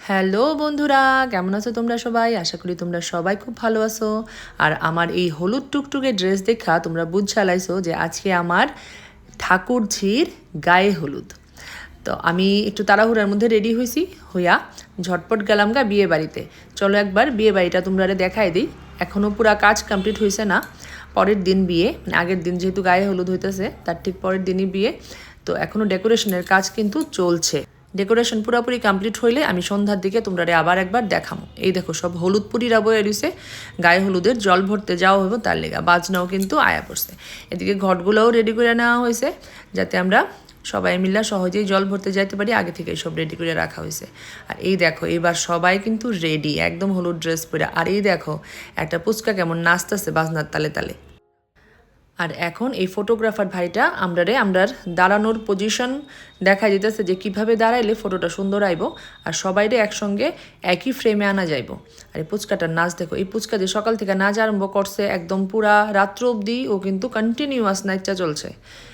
Hello বন্ধুরা, কেমন আছো তোমরা সবাই? আশা করি তোমরা সবাই খুব ভালো আছো। আর আমার এই হলুদ টুকটুকে ড্রেস দেখা তোমরা বুঝ চালাইছো যে আজকে আমার ঠাকুরঝির গায়ে হলুদ। তো আমি একটু তাড়াহুড়ার মধ্যে রেডি হয়েছি হইয়া ঝটপট গেলাম গা বিয়ে বাড়িতে। চলো একবার বিয়ে বাড়িটা তোমরা দেখাই দিই। এখনও পুরা কাজ কমপ্লিট হয়েছে না, পরের দিন বিয়ে। আগের দিন যেহেতু গায়ে হলুদ হইতেছে, তার ঠিক পরের দিনই বিয়ে। তো এখনও ডেকোরেশনের কাজ কিন্তু চলছে। ডেকোরেশন পুরোপুরি কমপ্লিট হইলে আমি সন্ধ্যার দিকে তোমরা আবার একবার দেখামো। এই দেখো সব হলুদ পুরিরা বয়ে রইছে গায়ে হলুদের জল ভরতে যাওয়া হইব তার লেগা বাজনাও কিন্তু আয়া পড়ছে। এদিকে ঘটগুলোও রেডি করে নেওয়া হয়েছে, যাতে আমরা সবাই মিলে সহজেই জল ভরতে যাইতে পারি, আগে থেকে সব রেডি করে রাখা হয়েছে। আর এই দেখো এবার সবাই কিন্তু রেডি একদম হলুদ ড্রেস পরে। আর এই দেখো, একটা পুচকা কেমন নাচতেছে বাজনার তালে তালে। আর এখন এই ফটোগ্রাফার ভাইটা আমরারে, আমরার দাঁড়ানোর পজিশন দেখা যেতেছে যে কীভাবে দাঁড়াইলে ফটোটা সুন্দর আইব আর সবাইরে একসঙ্গে একই ফ্রেমে আনা যাইব। আর এই পুচকাটার নাচ দেখো, এই পুচকা যে সকাল থেকে নাচ আরম্ভ করছে একদম পুরা রাত্র অবধি ও কিন্তু কন্টিনিউয়াস নাচটা চলছে।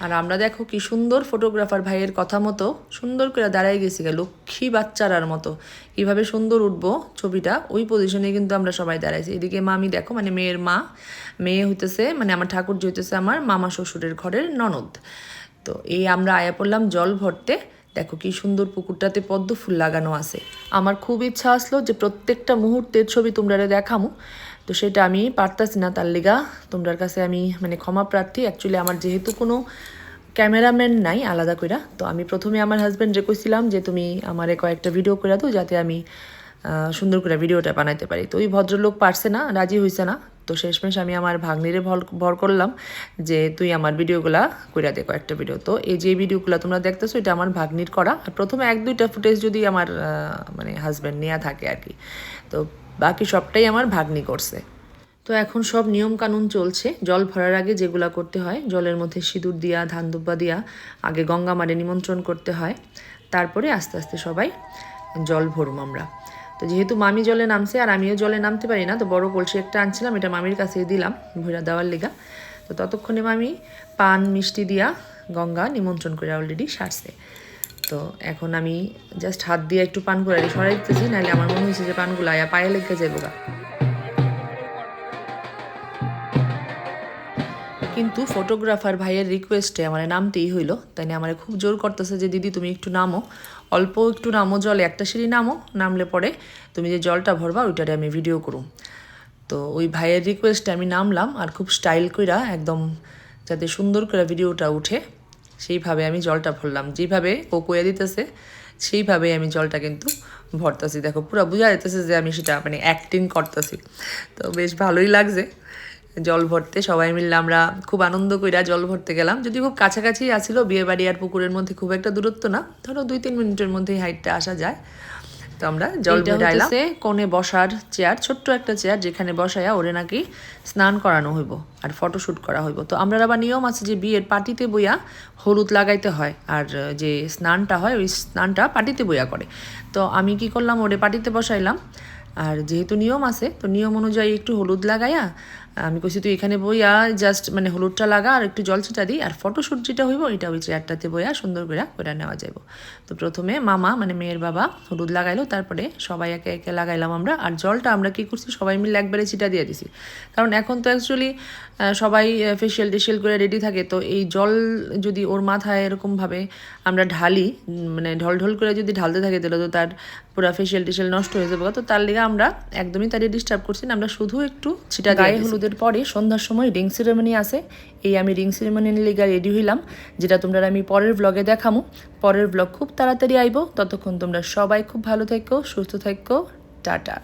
আর আমরা দেখো কি সুন্দর ফটোগ্রাফার ভাইয়ের কথা মতো সুন্দর করে দাঁড়াই গেছি গা লক্ষ্মী বাচ্চারার মতো। কীভাবে সুন্দর উঠবো ছবিটা, ওই পজিশনে কিন্তু আমরা সবাই দাঁড়াইছি। এদিকে মামি দেখো মানে মেয়ের মা, মেয়ে হইতেছে মানে আমার ঠাকুর যে হইতেছে আমার মামা শ্বশুরের ঘরের ননদ। তো এই আমরা আয়া পড়লাম জল ভরতে। দেখো কি সুন্দর পুকুরটাতে পদ্ম ফুল লাগানো আছে। আমার খুব ইচ্ছা আসলো যে প্রত্যেকটা মুহূর্তের ছবি তোমরা দেখামো। তো সেটা আমি পারতাছি না তার লিগা। তোমরার কাছে আমি মানে ক্ষমা প্রার্থী। অ্যাকচুয়ালি আমার যেহেতু কোনো ক্যামেরাম্যান নাই আলাদা কইরা। তো আমি প্রথমে আমার হাজব্যান্ড কইছিলাম যে তুমি আমারে কয়েকটা ভিডিও করে দাও যাতে আমি সুন্দর করে ভিডিওটা বানাইতে পারি। তো ওই ভদ্রলোক পারছে না, রাজি হয়েছে না। তো শেষমেশ আমি আমার ভাগ্নিরে ভর ভর করলাম যে তুই আমার ভিডিওগুলা কইরা দে কয়েকটা ভিডিও। তো এই যে ভিডিওগুলো তোমরা দেখতেছো, এটা আমার ভাগ্নির করা। আর প্রথমে এক, দুইটা ফুটেজ যদি আমার মানে হাজব্যান্ড নেওয়া থাকে আর কি। তো বাকি সবটাই আমার ভাগ্নি করছে। তো এখন সব নিয়ম কানুন চলছে। জল ভরার আগে যেগুলা করতে হয়, জলের মধ্যে সিঁদুর দিয়া ধান দুব্বা দিয়া, আগে গঙ্গা মারে নিমন্ত্রণ করতে হয়। তারপরে আস্তে আস্তে সবাই জল ভরুম আমরা। তো যেহেতু মামি জলে নামছে আর আমিও জলে নামতে পারি না, তো বড় কলসি একটা আনছিলাম, এটা মামির কাছে দিলাম ভৈরা দেওয়ার লিগা। তো ততক্ষণে মামি পান, মিষ্টি দিয়া গঙ্গা নিমন্ত্রণ করে অলরেডি সারছে। তো এখন আমি জাস্ট হাত দিয়ে একটু পান করে সরাই দিতেছি, নাহলে আমার মনে হয়েছে যে পানগুলো আয়া পায়ে লেগে যাব গা কিন্তু ফটোগ্রাফার ভাইয়ের রিকোয়েস্টে আমার নামতেই হইল। তাই আমার খুব জোর করতেছে যে, দিদি, তুমি একটু নামো। অল্প একটু নামো জলে, একটা সিঁড়ি নামো। নামলে পরে তুমি যে জলটা ভরবা, ওইটারে আমি ভিডিও করুম। তো ওই ভাইয়ের রিকোয়েস্টে আমি নামলাম আর খুব স্টাইল কইরা একদম যাতে সুন্দর করে ভিডিওটা উঠে, সেইভাবে আমি জলটা ভরলাম। যেভাবে ও কয়ে দিতেছে, সেইভাবেই আমি জলটা কিন্তু ভরতেছি। দেখো, পুরো বোঝা যেতেছে যে আমি সেটা মানে অ্যাক্টিং করতেছি। তো বেশ ভালোই লাগছে। জল ভরতে সবাই মিললে আমরা খুব আনন্দ কইরা জল ভরতে গেলাম। যদি খুব কাছাকাছি আসিল বিয়ে বাড়ি আর পুকুরের মধ্যে খুব একটা দূরত্ব না। ধরো দুই তিন মিনিটের মধ্যেই হাইটটা আসা যায়। তো আমরা জল ঢাইলাম কোণে বসার চেয়ার ছোট্ট একটা চেয়ার যেখানে বসায়া ওরে নাকি স্নান করানো হইব আর ফটোশ্যুট করা হইব। তো আমরা আবার নিয়ম আছে যে বিয়ের পাটিতে বইয়া হলুদ লাগাইতে হয় আর যে স্নানটা হয় ওই স্নানটা পাটিতে বইয়া করে। তো আমি কি করলাম ওরে পাটিতে বসাইলাম। আর যেহেতু নিয়ম আছে তো নিয়ম অনুযায়ী একটু হলুদ লাগাইয়া আমি কইছি তুই এখানে বইয়া জাস্ট মানে হলুদটা লাগা আর একটু জল ছিটা দিই আর ফটোশ্যুট যেটা হইব এটা ওই চেয়ারটাতে বইয়া সুন্দর করে করে নেওয়া যাইব। তো প্রথমে মামা মানে মেয়ের বাবা হলুদ লাগাইলো তারপরে সবাই একে একে লাগাইলাম আমরা আর জলটা আমরা কি করছি সবাই মিলে একবারে ছিটা দিয়ে দিছি। কারণ এখন তো অ্যাকচুয়ালি সবাই ফেশিয়াল টেশিয়াল করে রেডি থাকে তো এই জল যদি ওর মাথায় এরকমভাবে আমরা ঢালি মানে ঢল ঢল করে যদি ঢালতে থাকে তাহলে তো তার পুরো ফেশিয়াল টেশিয়াল নষ্ট হয়ে যাবে। তো তার লিগে আমরা একদমই তাদের ডিস্টার্ব করছি না আমরা শুধু একটু ছিটা গায়ে হলুদের পরে সন্ধ্যার সময় রিং সেরেমনি আসে এই আমি রিং সেরেমনির লিগা রেডি হইলাম, যেটা তোমরা আমি পরের ব্লগে দেখামো। পরের ব্লগ খুব তাড়াতাড়ি আইব। ততক্ষণ তোমরা সবাই খুব ভালো থেকো, সুস্থ থেকো। টাটা।